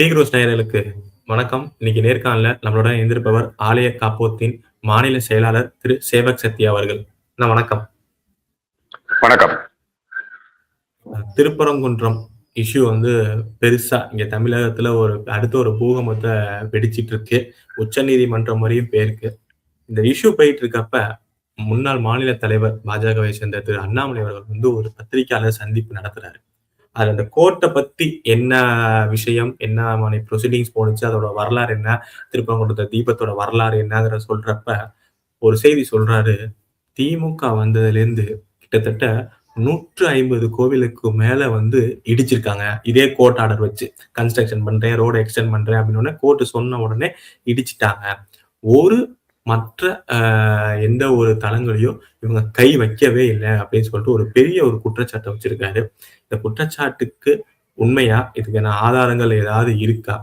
பீக்ரோஸ் நேயர்களுக்கு வணக்கம். இன்னைக்கு நேர்காணல்ல நம்மளுடன் இணைந்திருப்பவர் ஆலய காப்போத்தின் மாநில செயலாளர் திரு சேவக் சத்யா அவர்கள். அண்ணா வணக்கம். வணக்கம். திருப்பரங்குன்றம் இஷ்யூ வந்து பெருசா இங்க தமிழகத்துல ஒரு அடுத்த ஒரு பூகம்பத்த வெடிச்சிட்டு இருக்கு. உச்சநீதிமன்றம் வரையும் போயிருக்கு. இந்த இஷ்யூ போயிட்டு இருக்கப்ப, முன்னாள் மாநில தலைவர் பாஜகவை சேர்ந்த திரு அண்ணாமலை அவர்கள் வந்து ஒரு பத்திரிக்கையாளர் சந்திப்பு நடத்துறாரு. அதுல அந்த கோர்ட்டை பத்தி என்ன விஷயம், என்ன மாதிரி ப்ரொசீடிங்ஸ் போணுச்சு, அதோட வரலாறு என்ன, திருப்பரங்குன்றத்து தீபத்தோட வரலாறு என்னங்கிற சொல்றப்ப, ஒரு செய்தி சொல்றாரு. திமுக வந்ததுலேருந்து கிட்டத்தட்ட 150 கோவிலுக்கு மேல வந்து இடிச்சிருக்காங்க. இதே கோர்ட் ஆர்டர் வச்சு. கன்ஸ்ட்ரக்ஷன் பண்றேன், ரோடு எக்ஸ்டெண்ட் பண்றேன் அப்டின்னோனே கோர்ட் சொன்ன உடனே இடிச்சிட்டாங்க ஒரு மற்ற எந்த ஒரு தளங்களையும் இவங்க கை வைக்கவே இல்லை அப்படின்னு சொல்லிட்டு ஒரு பெரிய ஒரு குற்றச்சாட்டை வச்சிருக்காரு. இந்த குற்றச்சாட்டுக்கு உண்மையா? இதுக்கான ஆதாரங்கள் ஏதாவது இருக்கா?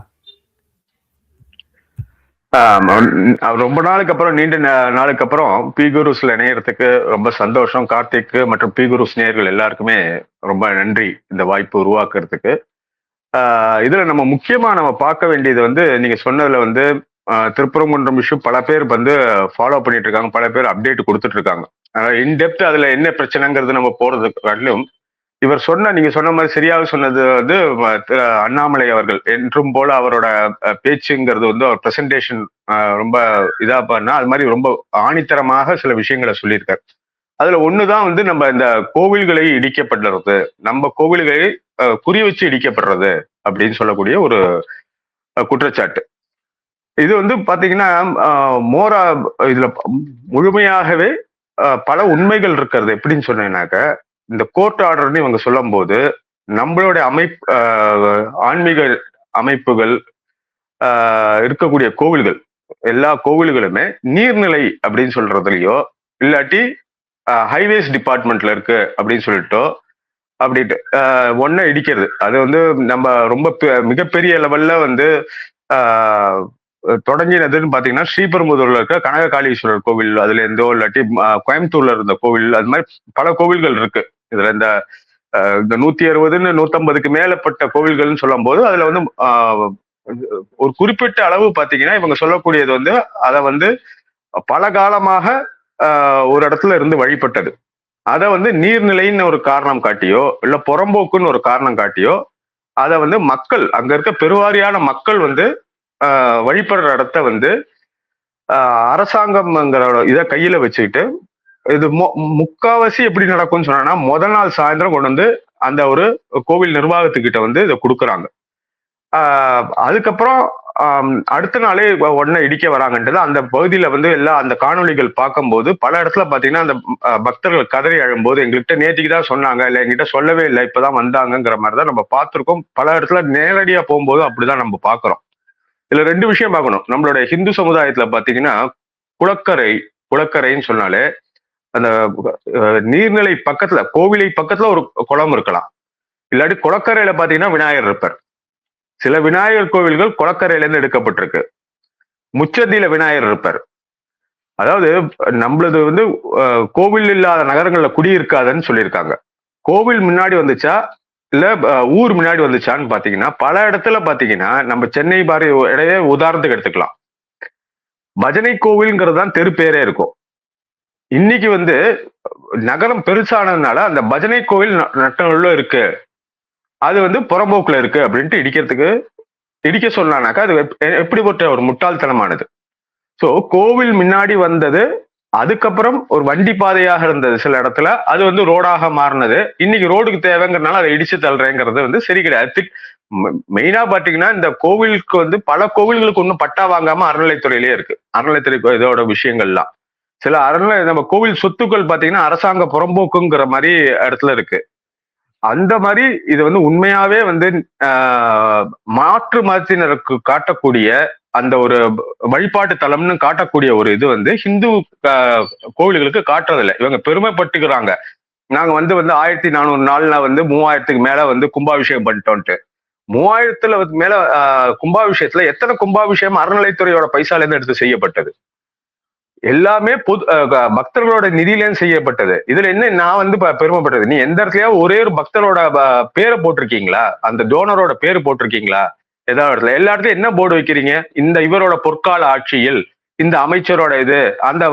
ரொம்ப நாளுக்கு அப்புறம் நீண்ட நா நாளுக்கு அப்புறம் பி குருஸ்ல இணையறதுக்கு ரொம்ப சந்தோஷம். கார்த்திக் மற்றும் பி குருஸ் நேயர்கள் எல்லாருக்குமே ரொம்ப நன்றி. இந்த வாய்ப்பு உருவாக்குறதுக்கு. இதுல நம்ம முக்கியமா நம்ம பார்க்க வேண்டியது வந்து நீங்க சொன்னதுல வந்து திருப்பரங்குன்றம் இஷ்யூ பல பேர் வந்து ஃபாலோ பண்ணிட்டு இருக்காங்க. பல பேர் அப்டேட் கொடுத்துட்டு இருக்காங்க. இன்டெப்த் அதுல என்ன பிரச்சனைங்கிறது நம்ம போறதுக்கு காட்டிலும், இவர் சொன்ன நீங்க சொன்ன மாதிரி சரியாக சொன்னது வந்து அண்ணாமலை அவர்கள் என்றும் போல அவரோட பேச்சுங்கிறது வந்து அவர் பிரசன்டேஷன் ரொம்ப இதா பண்ணா, அது மாதிரி ரொம்ப ஆணித்தரமாக சில விஷயங்களை சொல்லியிருக்காரு. அதுல ஒண்ணுதான் வந்து நம்ம இந்த கோவில்களை இடிக்கப்படுறது. நம்ம கோவில்களை குறி வச்சு இடிக்கப்படுறது அப்படின்னு சொல்லக்கூடிய ஒரு குற்றச்சாட்டு. இது வந்து பாத்தீங்கன்னா மோரா இதுல முழுமையாகவே பல உண்மைகள் இருக்கிறது. எப்படின்னு சொன்னீங்கன்னாக்க, இந்த கோர்ட் ஆர்டர்னு இவங்க சொல்லும்போது, நம்மளுடைய அமைப் ஆன்மீக அமைப்புகள், இருக்கக்கூடிய கோவில்கள், எல்லா கோவில்களுமே நீர்நிலை அப்படின்னு சொல்றதுலயோ, இல்லாட்டி ஹைவேஸ் டிபார்ட்மெண்ட்ல இருக்கு அப்படின்னு சொல்லிட்டோ, அப்படின்ட்டு ஒன்றை இடிக்கிறது. அது வந்து நம்ம ரொம்ப பெ மிகப்பெரிய லெவல்ல வந்து தொடங்கினதுன்னு பார்த்தீங்கன்னா, ஸ்ரீபெரும்புதூர்ல இருக்க கனககாளீஸ்வரர் கோவில் அதுலேருந்தோ, இல்லாட்டி கோயம்புத்தூர்ல இருந்த கோவில், அது மாதிரி பல கோவில்கள் இருக்கு. இதுல இந்த இந்த இந்த 160ன்னு 150க்கு மேலப்பட்ட கோவில்கள்னு சொல்லும்போது, அதுல வந்து ஒரு குறிப்பிட்ட அளவு பார்த்தீங்கன்னா, இவங்க சொல்லக்கூடியது வந்து அதை வந்து பல காலமாக ஒரு இடத்துல இருந்து வழிபட்டது. அதை வந்து நீர்நிலைன்னு ஒரு காரணம் காட்டியோ, இல்ல புறம்போக்குன்னு ஒரு காரணம் காட்டியோ, அதை வந்து மக்கள் அங்க இருக்க பெருவாரியான மக்கள் வந்து வழிபடுற இடத்த வந்து அரசாங்கம்ங்கிற இதை கையில வச்சுக்கிட்டு, இது முக்காவாசி எப்படி நடக்கும்னு சொன்னேன்னா, முதல் நாள் சாயந்தரம் கொண்டு வந்து அந்த ஒரு கோவில் நிர்வாகத்துக்கிட்ட வந்து இதை கொடுக்குறாங்க அதுக்கப்புறம் அடுத்த நாளே உடனே இடிக்க வராங்கன்றது அந்த பகுதியில வந்து எல்லா அந்த காணொளிகள் பார்க்கும்போது, பல இடத்துல பார்த்தீங்கன்னா, அந்த பக்தர்கள் கதறி அழும்போது, எங்கள்கிட்ட நேத்திக்கு தான் சொன்னாங்க. இல்லை என்கிட்ட சொல்லவே இல்லை இப்பதான் தான் வந்தாங்கங்கிற தான் நம்ம பார்த்துருக்கோம். பல இடத்துல நேரடியா போகும்போது அப்படிதான் நம்ம பார்க்குறோம். இதுல ரெண்டு விஷயம் பார்க்கணும். நம்மளுடைய ஹிந்து சமுதாயத்துல பாத்தீங்கன்னா குளக்கரை குளக்கரைன்னு சொன்னாலே, அந்த நீர்நிலை பக்கத்துல, கோவிலை பக்கத்துல ஒரு குளம் இருக்கலாம். இல்லாட்டி குளக்கரையில பாத்தீங்கன்னா விநாயகர் இருப்பார். சில விநாயகர் கோவில்கள் குளக்கரையிலேருந்து எடுக்கப்பட்டிருக்கு. முச்சந்தியில விநாயகர் இருப்பார். அதாவது நம்மளது வந்து கோவில் இல்லாத நகரங்கள்ல குடி இருக்காதுன்னு சொல்லியிருக்காங்க. கோவில் முன்னாடி வந்துச்சா, இல்ல ஊர் முன்னாடி வந்துச்சான்னு பார்த்தீங்கன்னா, பல இடத்துல பார்த்தீங்கன்னா, நம்ம சென்னை பாரி இடையே உதாரணத்துக்கு எடுத்துக்கலாம். பஜனை கோவில்ங்கிறது தான் தெரு பேரே இருக்கும். இன்னைக்கு வந்து நகரம் பெருசானதுனால, அந்த பஜனை கோவில் ந இருக்கு. அது வந்து புறம்போக்குல இருக்கு அப்படின்ட்டு இடிக்கிறதுக்கு இடிக்க சொன்னானாக்கா, அது எப்படிப்பட்ட ஒரு முட்டாள்தனமானது. ஸோ கோவில் முன்னாடி வந்தது, அதுக்கப்புறம் ஒரு வண்டி பாதையாக இருந்தது சில இடத்துல. அது வந்து ரோடாக மாறினது இன்னைக்கு ரோடுக்கு தேவைங்கிறதுனால அதை இடிச்சு தள்ளுறேங்கிறது வந்து சரி கிடையாது. மெயினா பாத்தீங்கன்னா இந்த கோவிலுக்கு வந்து பல கோவில்களுக்கு ஒன்றும் பட்டா வாங்காம அறநிலைத்துறையிலேயே இருக்கு. அறநிலைத்துறை இதோட விஷயங்கள்லாம். சில அறநிலை நம்ம கோவில் சொத்துக்கள் பார்த்தீங்கன்னா, அரசாங்க புறம்போக்குங்கிற மாதிரி இடத்துல இருக்கு. அந்த மாதிரி இது வந்து உண்மையாவே வந்து மாற்று மதத்தினருக்கு காட்டக்கூடிய அந்த ஒரு வழிபாட்டு தலம்னு காட்டக்கூடிய ஒரு இது வந்து ஹிந்து கோவில்களுக்கு காட்டுறதில்ல. இவங்க பெருமைப்பட்டுக்கிறாங்க. நாங்க வந்து வந்து 1400 நாள்ல வந்து 3000க்கு மேல வந்து கும்பாபிஷேகம் பண்ணிட்டோன்ட்டு. 3000த்துல மேல கும்பாபிஷேகத்துல எத்தனை கும்பாபிஷேகம் அறநிலைத்துறையோட பைசாலேருந்து எடுத்து செய்யப்பட்டது? எல்லாமே பொது பக்தர்களோட நிதியிலேயும் செய்யப்பட்டது. இதுல என்ன நான் வந்து பெருமைப்பட்டது நீ எந்த இடத்துலயாவது ஒரே ஒரு பக்தரோட பேரை போட்டிருக்கீங்களா? அந்த டோனரோட பேரு போட்டிருக்கீங்களா? ஏதாவது இடத்துல. எல்லா இடத்துலயும் என்ன போர்டு வைக்கிறீங்க? இந்த இவரோட பொற்கால ஆட்சியில் இந்த அமைச்சரோட இது அந்த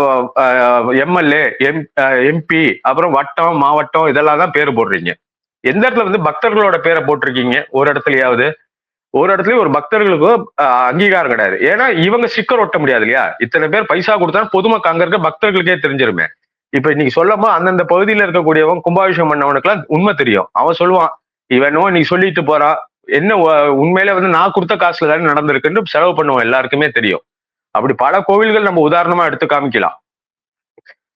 எம்எல்ஏ எம் எம்பி அப்புறம் வட்டம் மாவட்டம் இதெல்லாம் தான் பேர் போடுறீங்க. எந்த இடத்துல வந்து பக்தர்களோட பேரை போட்டிருக்கீங்க? ஒரு இடத்துலயாவது. ஒரு இடத்துலயும் ஒரு பக்தர்களுக்கு அங்கீகாரம் கிடையாது. ஏன்னா இவங்க ஸ்டிக்கர் ஒட்ட முடியாது இல்லையா? இத்தனை பேர் பைசா கொடுத்தா பொதுமக்கள் அங்க இருக்க பக்தர்களுக்கே தெரிஞ்சிருமே. இப்ப இன்னைக்கு சொல்லமோ அந்தந்த பகுதியில இருக்கக்கூடியவன் கும்பாபிஷேகம் பண்ணவனுக்குலாம் உண்மை தெரியும். அவன் சொல்லுவான் இவனோ நீ சொல்லிட்டு போறான் என்ன உண்மையிலே வந்து நான் கொடுத்த காசுல தானே நடந்திருக்குன்னு செலவு பண்ணுவோம் எல்லாருக்குமே தெரியும். அப்படி பல கோவில்கள் நம்ம உதாரணமா எடுத்து காமிக்கலாம்.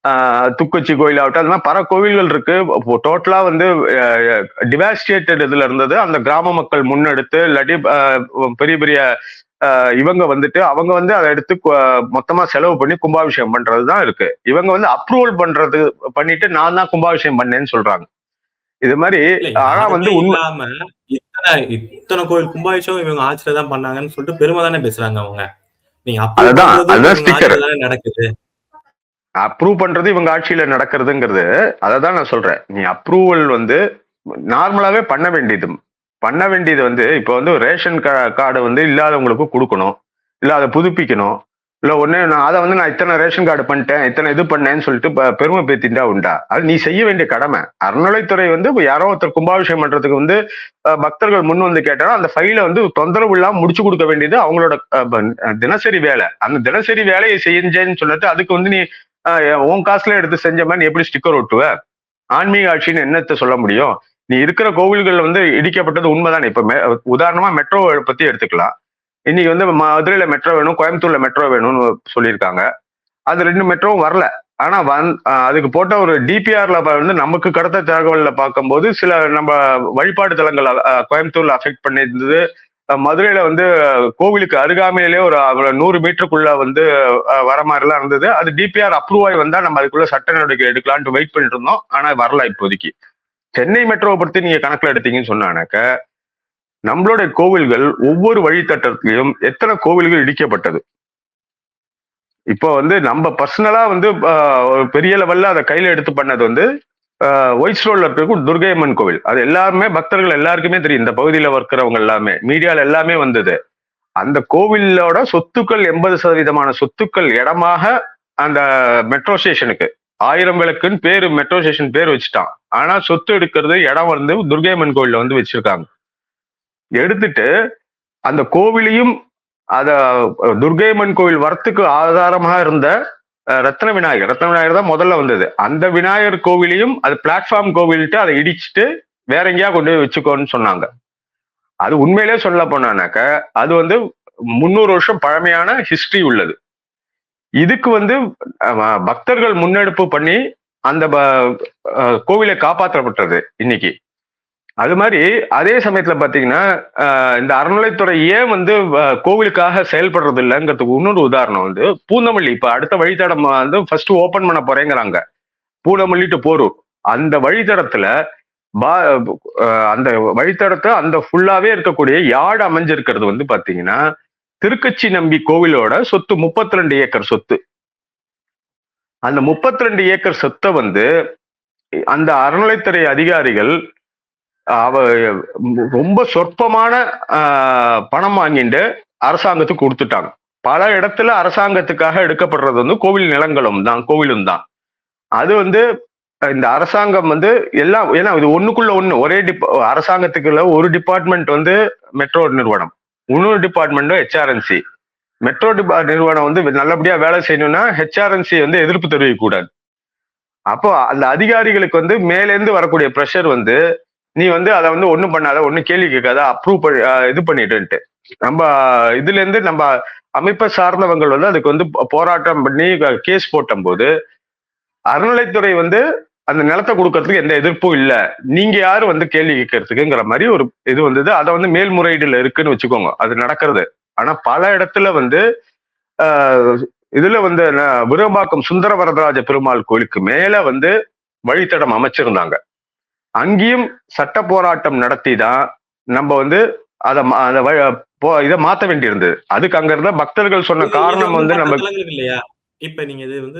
ஆஹ் துக்குச்சி கோயில் ஆகட்டும் அது மாதிரி பல கோவில்கள் இருக்கு. டோட்டலா வந்து டிவாஸ்டேட்டட் இதுல இருந்தது. அந்த கிராம மக்கள் முன்னெடுத்து இல்லாட்டி பெரிய பெரிய இவங்க வந்துட்டு அவங்க வந்து அதை எடுத்து மொத்தமா செலவு பண்ணி கும்பாபிஷேகம் பண்றது தான் இருக்கு. இவங்க வந்து அப்ரூவல் பண்றது பண்ணிட்டு நான் தான் கும்பாபிஷேகம் பண்ணேன்னு சொல்றாங்க. இது மாதிரி ஆனா வந்து உண்மை இத்தனை கோயில் கும்பாபிஷேகம் இவங்க ஆட்சியில தான் பண்ணாங்கன்னு சொல்லிட்டு பெருமை தானே பேசுறாங்க அவங்க. நீங்க approve அதுதான், பண்றதும் அதுதான் இவங்க sticker. ஆட்சியில தானே நடக்குது. அப்ரூவ் பண்றது இவங்க ஆட்சியில நடக்கிறதுங்கிறது அதை தான் நான் சொல்றேன். நீ அப்ரூவல் வந்து நார்மலாவே பண்ண வேண்டியது பண்ண வேண்டியது வந்து இப்போ வந்து ரேஷன் கார்டு வந்து இல்லாதவங்களுக்கு கொடுக்கணும். இல்ல அதை புதுப்பிக்கணும். இல்லை ஒன்று நான் அதை வந்து நான் இத்தனை ரேஷன் கார்டு பண்ணிட்டேன் இத்தனை இது பண்ணேன்னு சொல்லிட்டு பெருமை பேத்திண்டா உண்டா? அது நீ செய்ய வேண்டிய கடமை. அறநிலைத்துறை வந்து யாரோ ஒருத்தர் கும்பாபிஷேகம் பண்ணுறதுக்கு வந்து பக்தர்கள் முன் வந்து கேட்டாலும் அந்த ஃபைலை வந்து தொந்தரவு இல்லாம முடிச்சு கொடுக்க வேண்டியது அவங்களோட தினசரி வேலை. அந்த தினசரி வேலையை செஞ்சேன்னு சொல்லிட்டு அதுக்கு வந்து நீ உன் காசுல எடுத்து செஞ்ச மாதிரி நீ எப்படி ஸ்டிக்கர் ஒட்டுவ? ஆன்மீக ஆட்சின்னு என்னத்தை சொல்ல முடியும்? நீ இருக்கிற கோவில்கள் வந்து இடிக்கப்பட்டது உண்மைதானே. இப்ப மெ- உதாரணமா மெட்ரோ பத்தி எடுத்துக்கலாம். இன்னைக்கு வந்து மதுரையில மெட்ரோ வேணும் கோயம்புத்தூர்ல மெட்ரோ வேணும்னு சொல்லியிருக்காங்க. அது ரெண்டு மெட்ரோவும் வரல. ஆனா வந் அதுக்கு போட்ட ஒரு டிபிஆர்ல வந்து நமக்கு கடத்த தகவல்ல பார்க்கும்போது சில நம்ம வழிபாடு தலங்கள் கோயம்புத்தூர்ல அஃபெக்ட் பண்ணியிருந்தது. மதுரையில வந்து கோவிலுக்கு அருகாமையிலே ஒரு நூறு மீட்டருக்குள்ள வந்து வர மாதிரிலாம் இருந்தது. அது டிபிஆர் அப்ரூவ் ஆகி வந்தா நம்ம அதுக்குள்ள சட்ட நடவடிக்கை எடுக்கலான்ட்டு வெயிட் பண்ணிட்டு இருந்தோம். ஆனா வரல இப்போதைக்கு. சென்னை மெட்ரோவை பத்தி நீங்க கணக்குல எடுத்தீங்கன்னு சொன்னானாக்க நம்மளுடைய கோவில்கள் ஒவ்வொரு வழித்தட்டத்திலையும் எத்தனை கோவில்கள் இடிக்கப்பட்டது? இப்போ வந்து நம்ம பர்சனலா வந்து பெரிய லெவல்ல அதை கையில எடுத்து பண்ணது வந்து ஒயிட் ரோட்ல இருக்க துர்கையம்மன் கோவில். அது எல்லாருமே பக்தர்கள் எல்லாருக்குமே தெரியும். இந்த பகுதியில இருக்கிறவங்க எல்லாமே மீடியால எல்லாமே வந்தது. அந்த கோவிலோட சொத்துக்கள் எண்பது சதவீதமான சொத்துக்கள் இடமாக அந்த மெட்ரோ ஸ்டேஷனுக்கு ஆயிரம் விளக்குன்னு பேரு மெட்ரோ ஸ்டேஷன் பேர் வச்சுட்டான். ஆனா சொத்து எடுக்கிறது இடம் வந்து துர்கையம்மன் கோவில்ல வந்து வச்சிருக்காங்க. எடுத்துட்டு அந்த கோவிலையும் அத துர்கையம்மன் கோவில் வரத்துக்கு ஆதாரமாக இருந்த ரத்ன விநாயகர். ரத்ன விநாயகர் தான் முதல்ல வந்தது. அந்த விநாயகர் கோவிலையும் அது பிளாட்ஃபார்ம் கோவில்ட்டு அதை இடிச்சிட்டு வேற எங்கேயா கொண்டு போய் வச்சுக்கோன்னு சொன்னாங்க. அது உண்மையிலே சொல்ல போனானாக்க அது வந்து முந்நூறு வருஷம் பழமையான ஹிஸ்டரி உள்ளது. இதுக்கு வந்து பக்தர்கள் முன்னெடுப்பு பண்ணி அந்த ப- கோவிலை காப்பாற்றப்பட்டது இன்னைக்கு. அது மாதிரி அதே சமயத்துல பாத்தீங்கன்னா இந்த அறநிலைத்துறை ஏன் வந்து கோவிலுக்காக செயல்படுறது இல்லைங்கிறதுக்கு இன்னொரு உதாரணம் வந்து பூந்தமல்லி இப்ப அடுத்த வழித்தடம் வந்து ஃபர்ஸ்ட் ஓபன் பண்ண போறேங்கிறாங்க. பூந்தமல்லி டு போரூர். அந்த வழித்தடத்துல பா அந்த வழித்தடத்தை அந்த ஃபுல்லாவே இருக்கக்கூடிய யார்டு அமைஞ்சிருக்கிறது வந்து பாத்தீங்கன்னா திருக்கச்சி நம்பி கோவிலோட சொத்து 32 ரெண்டு ஏக்கர் சொத்து. அந்த 32 ரெண்டு ஏக்கர் சொத்தை வந்து அந்த அறநிலைத்துறை அதிகாரிகள் அவ ரொம்ப சொற்பமான பணம் வாங்கிட்டு அரசாங்கத்துக்கு கொடுத்துட்டாங்க. பல இடத்துல அரசாங்கத்துக்காக எடுக்கப்படுறது வந்து கோவில் நிலங்களும் தான் கோவிலும் தான். அது வந்து இந்த அரசாங்கம் வந்து எல்லாம் ஏன்னா இது ஒண்ணுக்குள்ள ஒண்ணு ஒரே டிப் அரசாங்கத்துக்குள்ள ஒரு டிபார்ட்மெண்ட் வந்து மெட்ரோ நிறுவனம் இன்னொரு டிபார்ட்மெண்ட்டும் ஹெச்ஆர்என்சி மெட்ரோ டிபா நிறுவனம் வந்து நல்லபடியா வேலை செய்யணும்னா ஹெச்ஆர்என்சி வந்து எதிர்ப்பு தெரிவிக்கக்கூடாது. அப்போ அந்த அதிகாரிகளுக்கு வந்து மேலேருந்து வரக்கூடிய ப்ரெஷர் வந்து நீ வந்து அதை வந்து ஒண்ணும் பண்ணாத ஒன்றும் கேள்வி கேட்காத அப்ரூவ் பண்ணி இது பண்ணிட்டுன்ட்டு நம்ம இதுல இருந்து நம்ம அமைப்பை சார்ந்தவங்கள் வந்து அதுக்கு வந்து போராட்டம் பண்ணி கேஸ் போட்டபோது அறநிலைத்துறை வந்து அந்த நிலத்தை கொடுக்கறதுக்கு எந்த எதிர்ப்பும் இல்லை. நீங்க யாரு வந்து கேள்வி கேட்கறதுக்குங்கிற மாதிரி ஒரு இது வந்தது. அதை வந்து மேல்முறையீடுல இருக்குன்னு வச்சுக்கோங்க. அது நடக்கிறது. ஆனா பல இடத்துல வந்து இதுல வந்து என்ன, விரும்பாக்கம் சுந்தர வரதராஜ பெருமாள் கோயிலுக்கு மேல வந்து வழித்தடம் அமைச்சிருந்தாங்க. அங்கேயும் சட்ட போராட்டம் நடத்தி தான் நம்ம வந்து அதை இதை மாத்த வேண்டியிருந்தது. அதுக்கு அங்க இருந்த பக்தர்கள் சொன்ன காரணம் வந்து நம்ம இப்ப நீங்க இது வந்து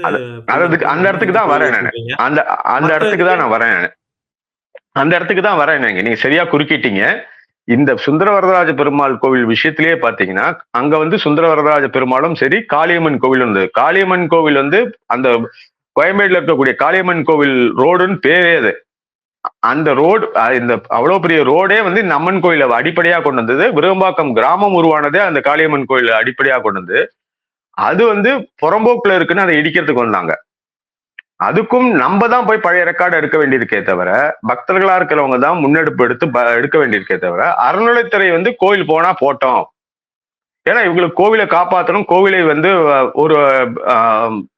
அதுக்கு- அந்த இடத்துக்கு தான் வரேன் நானு. அந்த அந்த இடத்துக்கு தான் நான் வரேன் அந்த இடத்துக்கு தான் வரேன் நீங்க நீங்க சரியா குறுக்கிட்டீங்க. இந்த சுந்தர வரதராஜ பெருமாள் கோவில் விஷயத்திலேயே பாத்தீங்கன்னா அங்க வந்து சுந்தர வரதராஜ பெருமாளும் சரி காளியம்மன் கோவில் இருந்தது. காளியம்மன் கோவில் வந்து அந்த கோயம்பேடுல இருக்கக்கூடிய காளியம்மன் கோவில் ரோடுன்னு பேரே அது. அந்த ரோடு இந்த அவ்வளோ பெரிய ரோடே வந்து இந்த அம்மன் கோயில அடிப்படையாக கொண்டு வந்தது. விருகம்பாக்கம் கிராமம் உருவானதே அந்த காளியம்மன் கோயில அடிப்படையாக கொண்டு வந்து அது வந்து புறம்போக்குல இருக்குன்னு அதை இடிக்கிறதுக்கு வந்தாங்க. அதுக்கும் நம்ம தான் போய் பழைய ரெக்கார்டு எடுக்க வேண்டியிருக்கே தவிர பக்தர்களா இருக்கிறவங்க தான் முன்னெடுப்பு எடுத்து ப- எடுக்க வேண்டியிருக்கே தவிர அறநிலைத்துறை வந்து கோயில் போனா போட்டோம். ஏன்னா இவங்களுக்கு கோவிலை காப்பாற்றணும் கோவிலை வந்து ஒரு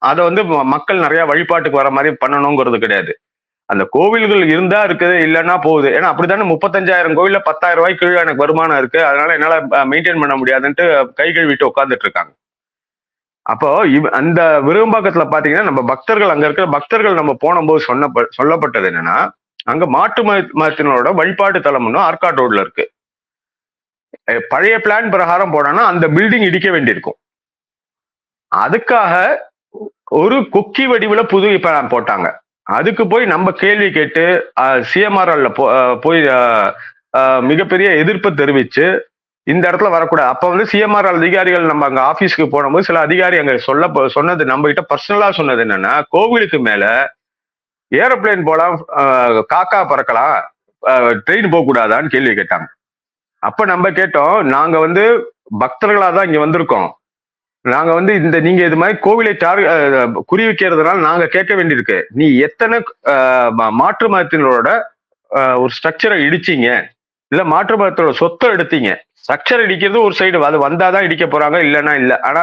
அதை வந்து ம- மக்கள் நிறைய வழிபாட்டுக்கு வர மாதிரி பண்ணணுங்கிறது கிடையாது. அந்த கோவில்கள் இருந்தா இருக்குது இல்லைன்னா போகுது. ஏன்னா அப்படித்தானே முப்பத்தஞ்சாயிரம் கோவில்ல பத்தாயிரம் ரூபாய்க்கு கீழே எனக்கு வருமானம் இருக்கு. அதனால என்னால மெயின்டைன் பண்ண முடியாதுன்ட்டு கை கழுவிட்டு உட்காந்துட்டு இருக்காங்க. அப்போ இவ் அந்த விரும்பாக்கத்துல பாத்தீங்கன்னா நம்ம பக்தர்கள் அங்க இருக்கிற பக்தர்கள் நம்ம போனபோது சொன்ன சொல்லப்பட்டது என்னன்னா அங்க மாட்டு மதத்தினரோட வழிபாட்டு தலம்னு ஆர்காட் ரோட்ல இருக்கு. பழைய பிளான் பிரகாரம் போனோம்னா அந்த பில்டிங் இடிக்க வேண்டியிருக்கும். அதுக்காக ஒரு கொக்கி வடிவுல புது பிளான் போட்டாங்க. அதுக்கு போய் நம்ம கேள்வி கேட்டு சிஎம்ஆர்எல்ல போய் மிகப்பெரிய எதிர்ப்பை தெரிவிச்சு இந்த இடத்துல வரக்கூடாது. அப்ப வந்து சிஎம்ஆர் அதிகாரிகள் நம்ம அங்க ஆபீஸ்க்கு போனபோது சில அதிகாரி அங்க சொல்ல சொன்னது நம்ம கிட்ட பர்சனலா சொன்னது என்னன்னா கோவிலுக்கு மேல ஏரோப்ளேன் போலாம் காக்கா பறக்கலாம் ட்ரெயின் போக கூடாதான்னு கேள்வி கேட்டாங்க. அப்ப நம்ம கேட்டோம் நாங்க வந்து பக்தர்களா தான் இங்க வந்திருக்கோம். நாங்க வந்து இந்த நீங்க இது மாதிரி கோவிலை டார் குறி வைக்கிறதுனால நாங்க கேட்க வேண்டியிருக்கு. நீ எத்தனை மா- மாற்று மதத்தினரோட ஒரு ஸ்ட்ரக்சரை இடிச்சிங்க? இல்ல மாற்று மதத்தோட சொத்தை எடுத்தீங்க? ஸ்ட்ரக்சர் இடிக்கிறது ஒரு சைடு அது வந்தாதான் இடிக்க போறாங்க இல்லைன்னா இல்லை. ஆனா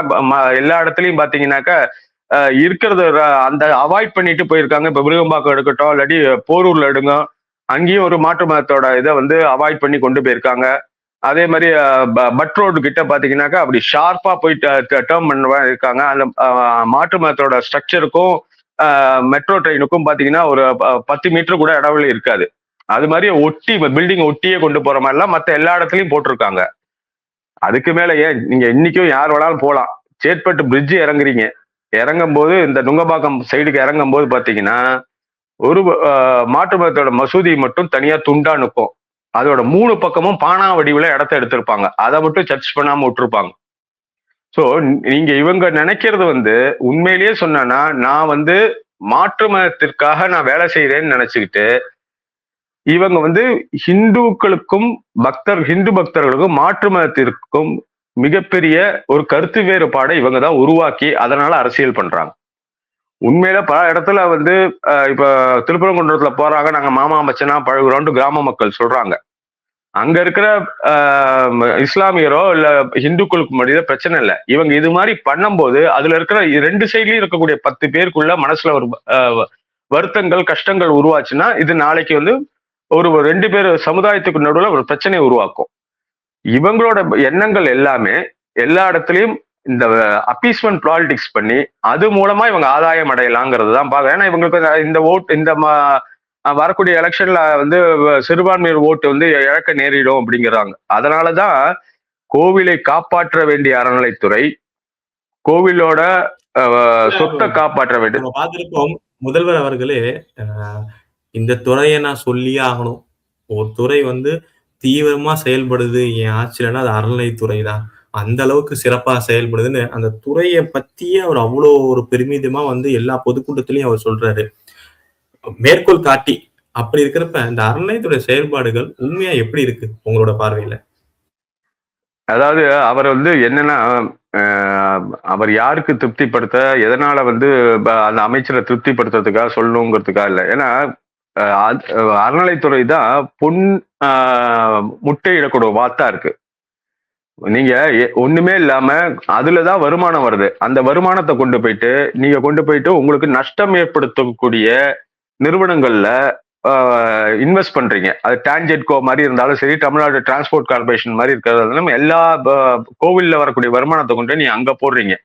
எல்லா இடத்துலயும் பாத்தீங்கன்னாக்கா இருக்கிறத அந்த அவாய்ட் பண்ணிட்டு போயிருக்காங்க. இப்ப விருகம்பாக்கம் எடுக்கட்டும் இல்லாட்டி போரூர்ல எடுங்க. அங்கேயும் ஒரு மாற்று மதத்தோட இதை வந்து அவாய்ட் பண்ணி கொண்டு போயிருக்காங்க. அதே மாதிரி ப- பட் ரோடு கிட்ட பாத்தீங்கன்னாக்கா அப்படி ஷார்ப்பா போய் டேர்ம் பண்ண இருக்காங்க. அந்த மாற்று மதத்தோட ஸ்ட்ரக்சருக்கும் மெட்ரோ ட்ரெயினுக்கும் பாத்தீங்கன்னா ஒரு ப- பத்து மீட்டர் கூட இடவெளி இருக்காது. அது மாதிரி ஒட்டி பில்டிங் ஒட்டியே கொண்டு போற மாதிரிலாம் மற்ற எல்லா இடத்துலயும் போட்டிருக்காங்க. அதுக்கு மேல ஏன் நீங்க இன்னைக்கும் யார் வேணாலும் போகலாம் சேட்பட்டு பிரிட்ஜ் இறங்குறீங்க. இறங்கும் போது இந்த நுங்கம்பாக்கம் சைடுக்கு இறங்கும் போது பாத்தீங்கன்னா ஒரு மாற்று மதத்தோட மசூதி மட்டும் தனியா துண்டா நிற்கும் அதோட மூணு பக்கமும் பானா வடிவில் இடத்த எடுத்திருப்பாங்க. அதை மட்டும் சர்ச் பண்ணாம விட்டுருப்பாங்க. ஸோ நீங்க இவங்க நினைக்கிறது வந்து உண்மையிலேயே சொன்னா நான் வந்து மாற்று மதத்திற்காக நான் வேலை செய்யறேன்னு நினைச்சுக்கிட்டு இவங்க வந்து ஹிந்துக்களுக்கும் பக்தர் ஹிந்து பக்தர்களுக்கும் மாற்று மதத்திற்கும் மிகப்பெரிய ஒரு கருத்து வேறுபாடை இவங்க தான் உருவாக்கி அதனால அரசியல் பண்றாங்க. உண்மையில பல இடத்துல வந்து இப்ப திருப்பரங்குன்றத்துல போறாங்க நாங்க மாமா மச்சனா பழகுறோம்னு கிராம மக்கள் சொல்றாங்க. அங்க இருக்கிற இஸ்லாமியரோ இல்ல ஹிந்துக்களுக்கு மத்தியில பிரச்சனை இல்லை. இவங்க இது மாதிரி பண்ணும்போது அதுல இருக்கிற ரெண்டு சைட்லயும் இருக்கக்கூடிய பத்து பேருக்குள்ள மனசுல ஒரு வருத்தங்கள் கஷ்டங்கள் உருவாச்சுன்னா இது நாளைக்கு வந்து ஒரு ரெண்டு பேர் சமுதாயத்துக்கு நடுவில் ஒரு பிரச்சனையை உருவாக்கும். இவங்களோட எண்ணங்கள் எல்லாமே எல்லா இடத்துலையும் இந்த அப்பீஸ்மெண்ட் பாலிடிக்ஸ் பண்ணி அது மூலமா இவங்க ஆதாயம் அடையலாங்கிறது தான் பார்க்க ஏன்னா இவங்களுக்கு இந்த- ஓட்டு ஓட் இந்த வரக்கூடிய எலெக்ஷன்ல வந்து சிறுபான்மையர் ஓட்டு வந்து இழக்க நேரிடும் அப்படிங்கிறாங்க. அதனாலதான் கோவிலை காப்பாற்ற வேண்டிய அறநிலைத்துறை கோவிலோட அஹ், சொத்தை காப்பாற்ற வேண்டிய நம்ம பார்த்திருப்போம் முதல்வர் அவர்களே இந்த துறையை நான் சொல்லியே ஆகணும். ஒரு துறை வந்து தீவிரமா செயல்படுது என் ஆட்சியிலன்னா அது அறநிலைத்துறை தான் அந்த அளவுக்கு சிறப்பா செயல்படுதுன்னு அந்த துறையை பத்தியே அவர் அவ்வளோ ஒரு பெருமிதமா வந்து எல்லா பொதுக்கூட்டத்திலையும் அவர் சொல்றாரு. மேற்கோள் காட்டி அப்படி இருக்கிறப்ப இந்த அறநிலையத்துடைய செயல்பாடுகள் உண்மையா எப்படி இருக்கு உங்களோட பார்வையில? அதாவது அவர் வந்து என்னன்னா அவர் யாருக்கு திருப்திப்படுத்த எதனால வந்து ப- அந்த அமைச்சரை திருப்திப்படுத்துறதுக்காக சொல்லணுங்கிறதுக்காக இல்லை. ஏன்னா அஹ், அஹ், அறநிலைத்துறை தான் பொன் அஹ், முட்டையிடக்கூடிய வாத்தா இருக்கு. நீங்க எ- ஒண்ணுமே இல்லாம அதுலதான் வருமானம் வருது. அந்த வருமானத்தை கொண்டு போயிட்டு நீங்க கொண்டு போயிட்டு உங்களுக்கு நஷ்டம் ஏற்படுத்தக்கூடிய நிறுவனங்கள்ல இன்வெஸ்ட் பண்றீங்க. அது டான்ஜெட்கோ மாதிரி இருந்தாலும் சரி தமிழ்நாடு டிரான்ஸ்போர்ட் கார்பரேஷன் மாதிரி இருக்கிறதாலும் எல்லா கோவில்ல வரக்கூடிய வருமானத்தை கொண்டு நீ அங்க போடுறீங்க.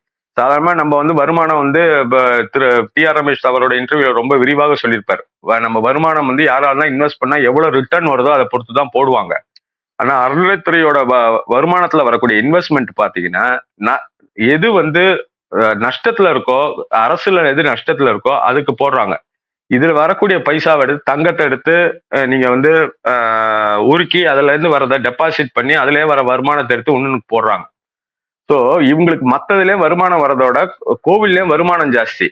சாதாரணமா நம்ம வந்து வருமானம் வந்து திரு பி. ஆர். ரமேஷ் அவரோட இன்டர்வியூ ரொம்ப விரிவாக சொல்லியிருப்பார். வ- நம்ம வருமானம் வந்து யாராலாம் இன்வெஸ்ட் பண்ணா எவ்வளவு ரிட்டர்ன் வருதோ அதை பொறுத்து தான் போடுவாங்க. ஆனா அறநிலைத்துறையோட வ- வருமானத்துல வரக்கூடிய இன்வெஸ்ட்மெண்ட் பாத்தீங்கன்னா எது வந்து நஷ்டத்துல இருக்கோ அரசுல எது நஷ்டத்துல இருக்கோ அதுக்கு போடுறாங்க. இதுல வரக்கூடிய பைசாவை எடுத்து தங்கத்தை எடுத்து நீங்க வந்து உருக்கி அதுல இருந்து வரத டெபாசிட் பண்ணி அதுலயே வர வருமானத்தை எடுத்து ஒண்ணு போடுறாங்க. ஸோ இவங்களுக்கு மத்ததுலயும் வருமானம் வரதோட கோவில்லயும் வருமானம் ஜாஸ்தி.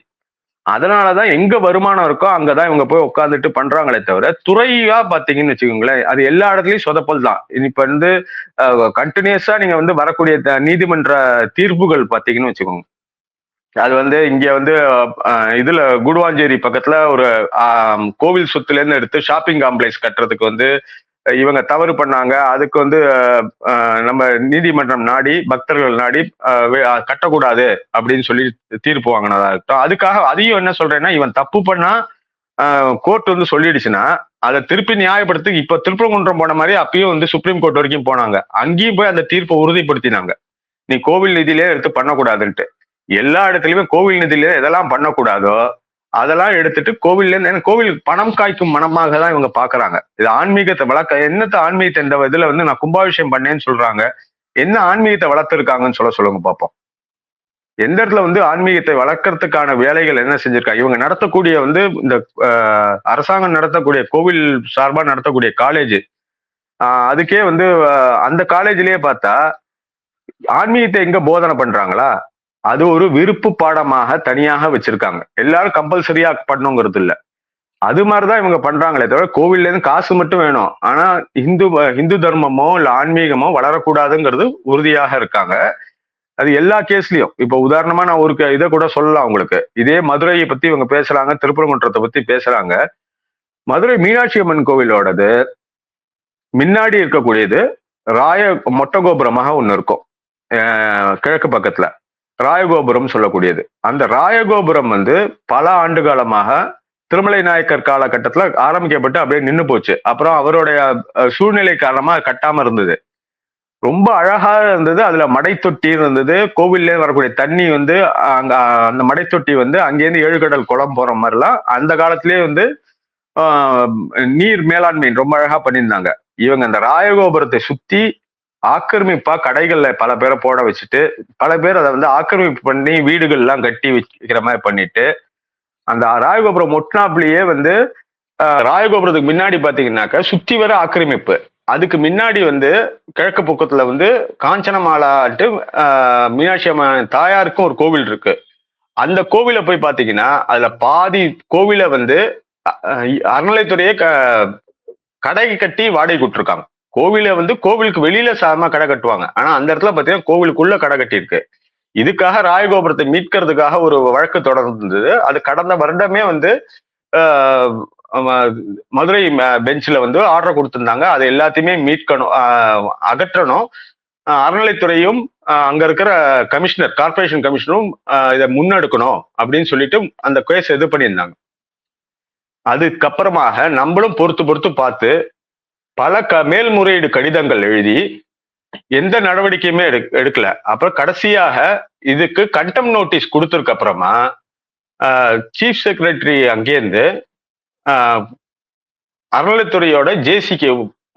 அதனாலதான் எங்க வருமானம் இருக்கோ அங்கதான் இவங்க போய் உட்காந்துட்டு பண்றாங்களே தவிர துறையா பாத்தீங்கன்னு வச்சுக்கோங்களேன் அது எல்லா இடத்துலயும் சொதப்பல் தான். இப்ப வந்து கண்டினியூஸா நீங்க வந்து வரக்கூடிய நீதிமன்ற தீர்ப்புகள் பாத்தீங்கன்னு வச்சுக்கோங்க. அது வந்து இங்க வந்து இதுல குடுவாஞ்சேரி பக்கத்துல ஒரு கோவில் சொத்துல இருந்து எடுத்து ஷாப்பிங் காம்ப்ளெக்ஸ் கட்டுறதுக்கு வந்து இவங்க தவறு பண்ணாங்க. அதுக்கு வந்து நம்ம நீதிமன்றம் நாடி பக்தர்கள் நாடி கட்டக்கூடாது அப்படின்னு சொல்லி தீர்ப்பு வாங்கினதா இருக்கட்டும். அதுக்காக அதையும் என்ன சொல்றேன்னா இவன் தப்பு பண்ணா கோர்ட் வந்து சொல்லிடுச்சுன்னா அதை திருப்பி நியாயப்படுத்தி இப்ப திருப்பரங்குன்றம் போன மாதிரி அப்பயும் வந்து சுப்ரீம் கோர்ட் வரைக்கும் போனாங்க. அங்கேயும் போய் அந்த தீர்ப்பை உறுதிப்படுத்தினாங்க. நீ கோவில் நிதியிலே எடுத்து பண்ணக்கூடாதுன்ட்டு. எல்லா இடத்துலயுமே கோவில் நிதியிலே எதெல்லாம் பண்ணக்கூடாதோ அதெல்லாம் எடுத்துட்டு கோவில்ல இருந்து ஏன்னா கோவில் பணம் காய்க்கும் மனமாக தான் இவங்க பாக்குறாங்க. இது ஆன்மீகத்தை வளர்க்க என்னத்த ஆன்மீகத்தை இந்த இதுல வந்து நான் கும்பாபிஷேகம் பண்ணேன்னு சொல்றாங்க என்ன ஆன்மீகத்தை வளர்த்துருக்காங்கன்னு சொல்ல சொல்லுங்க பார்ப்போம் எந்த இடத்துல வந்து ஆன்மீகத்தை வளர்க்கறதுக்கான வேலைகள் என்ன செஞ்சிருக்காங்க இவங்க நடத்தக்கூடிய வந்து இந்த அரசாங்கம் நடத்தக்கூடிய கோவில் சார்பாக நடத்தக்கூடிய காலேஜ் அதுக்கே வந்து அந்த காலேஜ்லயே பார்த்தா ஆன்மீகத்தை எங்க போதனை பண்றாங்களா? அது ஒரு விருப்பு பாடமாக தனியாக வச்சிருக்காங்க. எல்லாரும் கம்பல்சரியா பண்ணுங்கிறது இல்ல. அது மாதிரிதான் இவங்க பண்றாங்களே தவிர கோவில்ல இருந்து காசு மட்டும் வேணும். ஆனா இந்து இந்து தர்மமோ இல்ல ஆன்மீகமோ வளரக்கூடாதுங்கிறது உறுதியாக இருக்காங்க. அது எல்லா கேஸ்லயும் இப்ப உதாரணமா நான் ஒரு க- இதை கூட சொல்லலாம் உங்களுக்கு. இதே மதுரையை பத்தி இவங்க பேசுறாங்க திருப்பரங்குன்றத்தை பத்தி பேசுறாங்க. மதுரை மீனாட்சி அம்மன் கோவிலோடது முன்னாடி இருக்கக்கூடியது ராய மொட்டை கோபுரமாக ஒன்று இருக்கும் கிழக்கு பக்கத்துல. ராயகோபுரம் சொல்லக்கூடியது. அந்த ராயகோபுரம் வந்து பல ஆண்டு காலமாக திருமலை நாயக்கர் காலகட்டத்துல ஆரம்பிக்கப்பட்டு அப்படியே நின்று போச்சு. அப்புறம் அவருடைய சூழ்நிலை காரணமா கட்டாமல் கட்டாம இருந்தது. ரொம்ப அழகா இருந்தது. அதுல மடைத்தொட்டி இருந்தது. கோவில்ல வரக்கூடிய தண்ணி வந்து அங்க அந்த மடைத்தொட்டி வந்து அங்கேருந்து ஏழுகடல் குளம் போற மாதிரிலாம் அந்த காலத்திலேயே வந்து நீர் மேலாண்மை ரொம்ப அழகா பண்ணியிருந்தாங்க. இவங்க அந்த ராயகோபுரத்தை சுத்தி ஆக்கிரமிப்பா கடைகள்ல பல பேரை போட வச்சுட்டு பல பேர் அதை வந்து ஆக்கிரமிப்பு பண்ணி வீடுகள் எல்லாம் கட்டி வைக்கிற மாதிரி பண்ணிட்டு அந்த ராயகோபுரம் ஒட்டினாப்லயே வந்து ராயகோபுரத்துக்கு முன்னாடி பாத்தீங்கன்னாக்க சுத்தி வர ஆக்கிரமிப்பு. அதுக்கு முன்னாடி வந்து கிழக்கு பக்கத்துல வந்து காஞ்சனமாலாட்டு மீனாட்சி அம்மன் தாயாருக்கும் ஒரு கோவில் இருக்கு. அந்த கோவிலை போய் பாத்தீங்கன்னா அதுல பாதி கோவிலை வந்து அறநிலைத்துறையே க கடை கட்டி வாடகை கொடுத்துருக்காங்க. கோவிலை வந்து கோவிலுக்கு வெளியில சாதாரண கடை கட்டுவாங்க. ஆனா அந்த இடத்துல பாத்தீங்கன்னா கோவிலுக்குள்ள கடை கட்டியிருக்கு. இதுக்காக ராயகோபுரத்தை மீட்கிறதுக்காக ஒரு வழக்கு தொடர்ந்தது. அது கடந்த வருடமே வந்து மதுரை பெஞ்சில் வந்து ஆர்டர் கொடுத்துருந்தாங்க. அது எல்லாத்தையுமே மீட்கணும் அகற்றணும். அறநிலைத்துறையும் அங்க இருக்கிற கமிஷனர் கார்பரேஷன் கமிஷனரும் இதை முன்னெடுக்கணும் அப்படின்னு சொல்லிட்டு அந்த கேஸ் இது பண்ணியிருந்தாங்க. அதுக்கப்புறமாக நம்மளும் பொறுத்து பொறுத்து பார்த்து பல க மேல்முறையீடு கடிதங்கள் எழுதி எந்த நடவடிக்கையுமே எடு எடுக்கல. அப்புறம் கடைசியாக இதுக்கு கண்டம் நோட்டீஸ் கொடுத்துருக்க அப்புறமா சீஃப் செக்ரட்டரி அங்கேருந்து அறநிலைத்துறையோட ஜேசிக்கு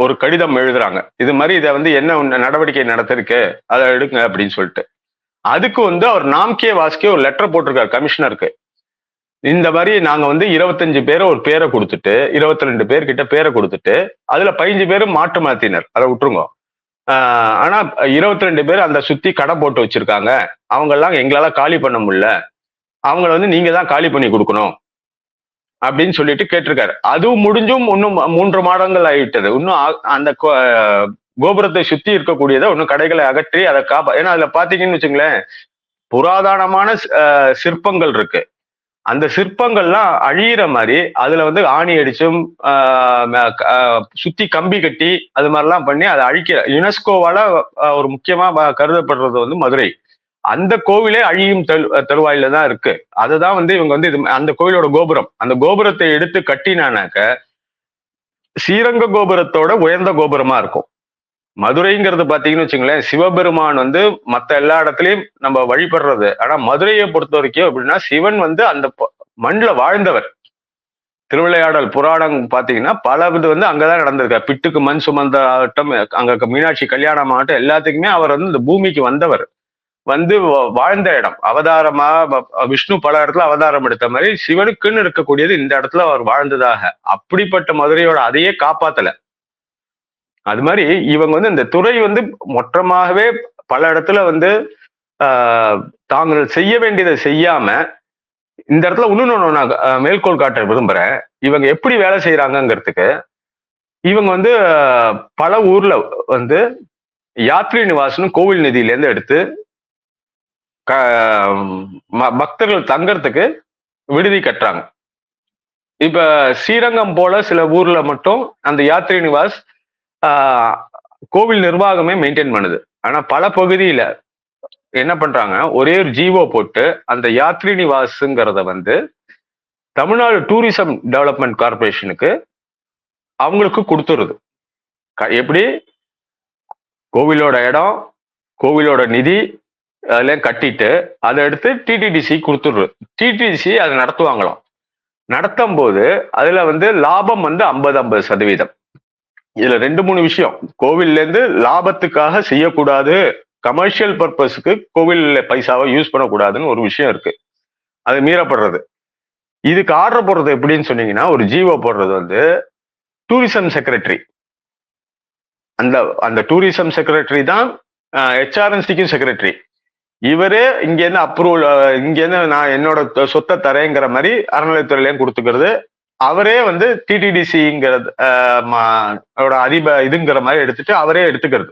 ஒரு கடிதம் எழுதுறாங்க. இது மாதிரி இதை வந்து என்ன நடவடிக்கை நடத்திருக்கு? அதை எடுங்க அப்படின்னு சொல்லிட்டு. அதுக்கு வந்து அவர் நாம்கே வாஸ்கே ஒரு லெட்டர் போட்டிருக்காரு கமிஷனருக்கு இந்த மாதிரி நாங்க வந்து இருபத்தஞ்சு பேரை ஒரு பேரை கொடுத்துட்டு இருபத்தி ரெண்டு பேர்கிட்ட பேரை கொடுத்துட்டு அதுல பதினஞ்சு பேரும் மாற்று மாத்தினர் அதை விட்டுருங்க. ஆனா இருபத்தி ரெண்டு பேர் அந்த சுத்தி கடை போட்டு வச்சிருக்காங்க. அவங்க எல்லாம் எங்களால காலி பண்ண முடியல. அவங்கள வந்து நீங்க தான் காலி பண்ணி கொடுக்கணும். அப்படின்னு சொல்லிட்டு கேட்டிருக்காரு. அதுவும் முடிஞ்சும் இன்னும் மூன்று மாதங்கள் ஆகிவிட்டது இன்னும் அந்த கோ- கோபுரத்தை சுத்தி இருக்கக்கூடியதை இன்னும் கடைகளை அகற்றி அதை காப்பா ஏன்னா அதுல பாத்தீங்கன்னு வச்சுங்களேன் புராதனமான சிற்பங்கள் இருக்கு. அந்த சிற்பங்கள்லாம் அழியிற மாதிரி அதுல வந்து ஆணி அடிச்சும் சுத்தி கம்பி கட்டி அது மாதிரிலாம் பண்ணி அதை அழிக்க யுனெஸ்கோவால ஒரு முக்கியமா கருதப்படுறது வந்து மதுரை. அந்த கோவிலே அழியும் தெரு தருவாயில தான் இருக்கு. அதுதான் வந்து இவங்க வந்து இது அந்த கோவிலோட கோபுரம். அந்த கோபுரத்தை எடுத்து கட்டினானாக்க ஸ்ரீரங்க கோபுரத்தோட உயர்ந்த கோபுரமா இருக்கும். மதுரைங்கிறது பாத்தீங்கன்னு வச்சுங்களேன் சிவபெருமான் வந்து மற்ற எல்லா இடத்துலயும் நம்ம வழிபடுறது. ஆனா மதுரையை பொறுத்த வரைக்கும் எப்படின்னா சிவன் வந்து அந்த ப- வாழ்ந்தவர். திருவிளையாடல் புராணம் பாத்தீங்கன்னா பல இது வந்து அங்கதான் நடந்திருக்காரு. பிட்டுக்கு மண் சுமந்த ஆகட்டும் அங்க இருக்க மீனாட்சி கல்யாணம் ஆகட்டும் எல்லாத்துக்குமே அவர் வந்து இந்த பூமிக்கு வந்தவர். வந்து வா- வாழ்ந்த இடம். அவதாரமா விஷ்ணு பல இடத்துல அவதாரம் எடுத்த மாதிரி சிவனுக்குன்னு இருக்கக்கூடியது இந்த இடத்துல அவர் வாழ்ந்ததாக. அப்படிப்பட்ட மதுரையோட அதையே காப்பாத்தல. அது மாதிரி இவங்க வந்து இந்த துறை வந்து மொற்றமாகவே பல இடத்துல வந்து தாங்கள் செய்ய வேண்டியதை செய்யாம இந்த இடத்துல இன்னொன்று நான் மேற்கோள் காட்ட விரும்புறேன். இவங்க எப்படி வேலை செய்கிறாங்கங்கிறதுக்கு இவங்க வந்து பல ஊர்ல வந்து யாத்ரி நிவாசனும் கோவில் நிதியிலேருந்து எடுத்து க- ம- பக்தர்கள் தங்கறதுக்கு விடுதி கட்டுறாங்க. இப்ப ஸ்ரீரங்கம் போல சில ஊர்ல மட்டும் அந்த யாத்ரி நிவாஸ் கோவில் நிர்வாகமே மெயின்டைன் பண்ணுது. ஆனா பல பகுதியில என்ன பண்றாங்க ஒரே ஒரு ஜீவோ போட்டு அந்த யாத்ரி நிவாஸ்ங்கிறத வந்து தமிழ்நாடு டூரிசம் டெவலப்மெண்ட் கார்பரேஷனுக்கு அவங்களுக்கு கொடுத்துருது. க- எப்படி? கோவிலோட இடம் கோவிலோட நிதி அதெல்லாம் கட்டிட்டு அதை எடுத்து டிடிடிசி கொடுத்துடுறது டிடிடிசி அதை நடத்துவாங்களாம். நடத்தும் போது அதுல வந்து லாபம் வந்து ஐம்பது ஐம்பது சதவீதம். இதுல ரெண்டு மூணு விஷயம். கோவில்ல இருந்து லாபத்துக்காக செய்யக்கூடாது. கமர்ஷியல் பர்பஸ்க்கு கோவில் பைசாவை யூஸ் பண்ணக்கூடாதுன்னு ஒரு விஷயம் இருக்கு. அது மீறப்படுறது. இதுக்கு ஆர்டர் போடுறது எப்படின்னு சொன்னீங்கன்னா ஒரு ஜீவோ போடுறது வந்து டூரிசம் செக்ரட்டரி அந்த அந்த டூரிசம் செக்ரட்டரி தான் ஹெச்ஆர்என்சிக்கும் செக்ரட்டரி இவரே இங்கேருந்து அப்ரூவல் இங்கேருந்து நான் என்னோட தொ- சொத்தை தரேங்கிற மாதிரி அறநிலையத்துறையிலையும் கொடுத்துக்கிறது. அவரே வந்து டிடிடிசிங்கிறது அதிப இதுங்கிற மாதிரி எடுத்துட்டு அவரே எடுத்துக்கிறது.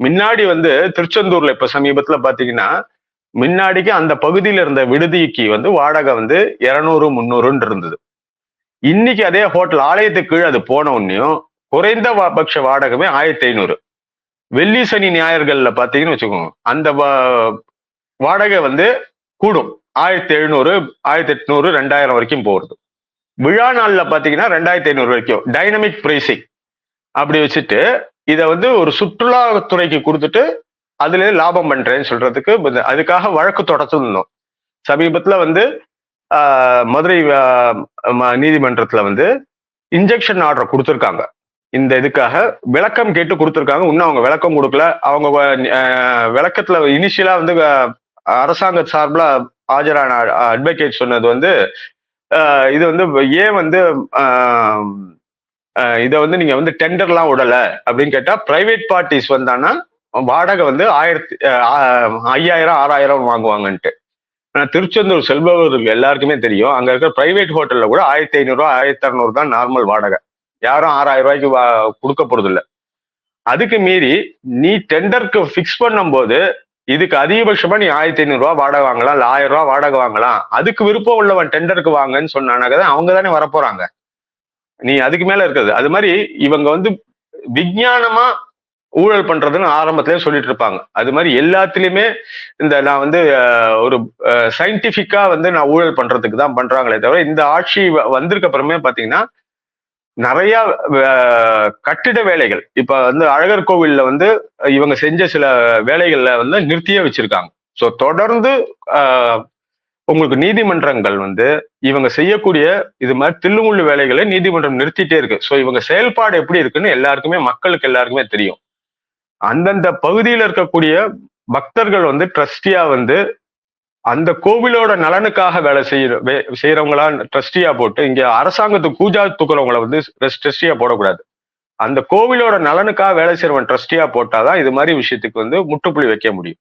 முன்னாடி வந்து திருச்செந்தூர்ல இப்ப சமீபத்துல பாத்தீங்கன்னா முன்னாடிக்கு அந்த பகுதியில இருந்த விடுதிக்கு வந்து வாடகை வந்து இருநூறு முந்நூறுன்னு இருந்தது. இன்னைக்கு அதே ஹோட்டல் ஆலயத்துக்கு கீழே அது போன உடனேயும் குறைந்த பட்ச வாடகமே ஆயிரத்தி ஐநூறு வெள்ளி சனி ஞாயிறுகள்ல பாத்தீங்கன்னு வச்சுக்கோங்க அந்த வா- வாடகை வந்து கூடும். ஆயிரத்தி எழுநூறு ஆயிரத்தி எட்நூறு ரெண்டாயிரம் வரைக்கும் போகிறது விழா நாள்ல பாத்தீங்கன்னா ரெண்டாயிரத்தி ஐநூறு வரைக்கும் டைனமிக் பிரைசிங் அப்படி வச்சுட்டு இதை வந்து ஒரு சுற்றுலாத்துறைக்கு கொடுத்துட்டு அதுல லாபம் பண்றேன்னு சொல்றதுக்கு அதுக்காக வழக்கு தொடர்ந்துருந்தோம் சமீபத்துல வந்து ஆஹ், மதுரை ம- நீதிமன்றத்துல வந்து இன்ஜெக்ஷன் ஆர்டர் கொடுத்துருக்காங்க. இந்த இதுக்காக விளக்கம் கேட்டு கொடுத்துருக்காங்க. இன்னும் அவங்க விளக்கம் கொடுக்கல. அவங்க விளக்கத்துல இனிஷியலா வந்து அரசாங்க சார்பில் ஆஜரான அட்வொகேட் சொன்னது வந்து இது வந்து ஏன் வந்து இதை வந்து நீங்க வந்து டெண்டர்லாம் விடல அப்படின்னு கேட்டா பிரைவேட் பார்ட்டிஸ் வந்தான்னா வாடகை வந்து ஆயிரத்தி ஐயாயிரம் ஆறாயிரம் வாங்குவாங்கன்ட்டு. ஆனா திருச்செந்தூர் செல்பவர்கள் எல்லாருக்குமே தெரியும் அங்க இருக்கிற பிரைவேட் ஹோட்டல்ல கூட ஆயிரத்தி ஐநூறுரூவா ஆயிரத்தி அறநூறு தான் நார்மல் வாடகை. யாரும் ஆறாயிரம் ரூபாய்க்கு வா- கொடுக்க போறது அதுக்கு மீறி நீ டெண்டருக்கு ஃபிக்ஸ் பண்ணும்போது இதுக்கு அதிகபட்சமா நீ ஆயிரத்தி ஐநூறு ரூபா வாடகை வாங்கலாம் இல்ல ஆயிரம் ரூபா வாடகை வாங்கலாம். அதுக்கு விருப்பம் உள்ளவன் டெண்டருக்கு வாங்கன்னு சொன்னானாக்க தான் அவங்க தானே வரப்போறாங்க. நீ அதுக்கு மேல இருக்குது அது மாதிரி இவங்க வந்து விஞ்ஞானமா ஊழல் பண்றதுன்னு ஆரம்பத்திலே சொல்லிட்டு இருப்பாங்க. அது மாதிரி எல்லாத்துலயுமே இந்த நான் வந்து ஒரு சயின்டிபிக்கா வந்து நான் ஊழல் பண்றதுக்கு தான் பண்றாங்களே தவிர இந்த ஆட்சி வ- வந்திருக்க அப்புறமே பாத்தீங்கன்னா நிறைய கட்டிட வேலைகள். இப்ப வந்து அழகர் கோவில்ல வந்து இவங்க செஞ்ச சில வேலைகள்ல வந்து நிறுத்தியே வச்சிருக்காங்க. ஸோ தொடர்ந்து உங்களுக்கு நீதிமன்றங்கள் வந்து இவங்க செய்யக்கூடிய இது மாதிரி தில்லுமுள்ளு வேலைகளை நீதிமன்றம் நிறுத்திட்டே இருக்கு. ஸோ இவங்க செயல்பாடு எப்படி இருக்குன்னு எல்லாருக்குமே மக்களுக்கு எல்லாருக்குமே தெரியும். அந்தந்த பகுதியில் இருக்கக்கூடிய பக்தர்கள் வந்து ட்ரஸ்டியா வந்து அந்த கோவிலோட நலனுக்காக வேலை செய்யற வே- செய்யறவங்களா ட்ரஸ்டியா போட்டு இங்க அரசாங்கத்துக்கு கூஜா தூக்குறவங்கள வந்து ட்ரஸ்டியா போடக்கூடாது. அந்த கோவிலோட நலனுக்காக வேலை செய்யறவன் ட்ரஸ்டியா போட்டாதான் இது மாதிரி விஷயத்துக்கு வந்து முற்றுப்புள்ளி வைக்க முடியும்.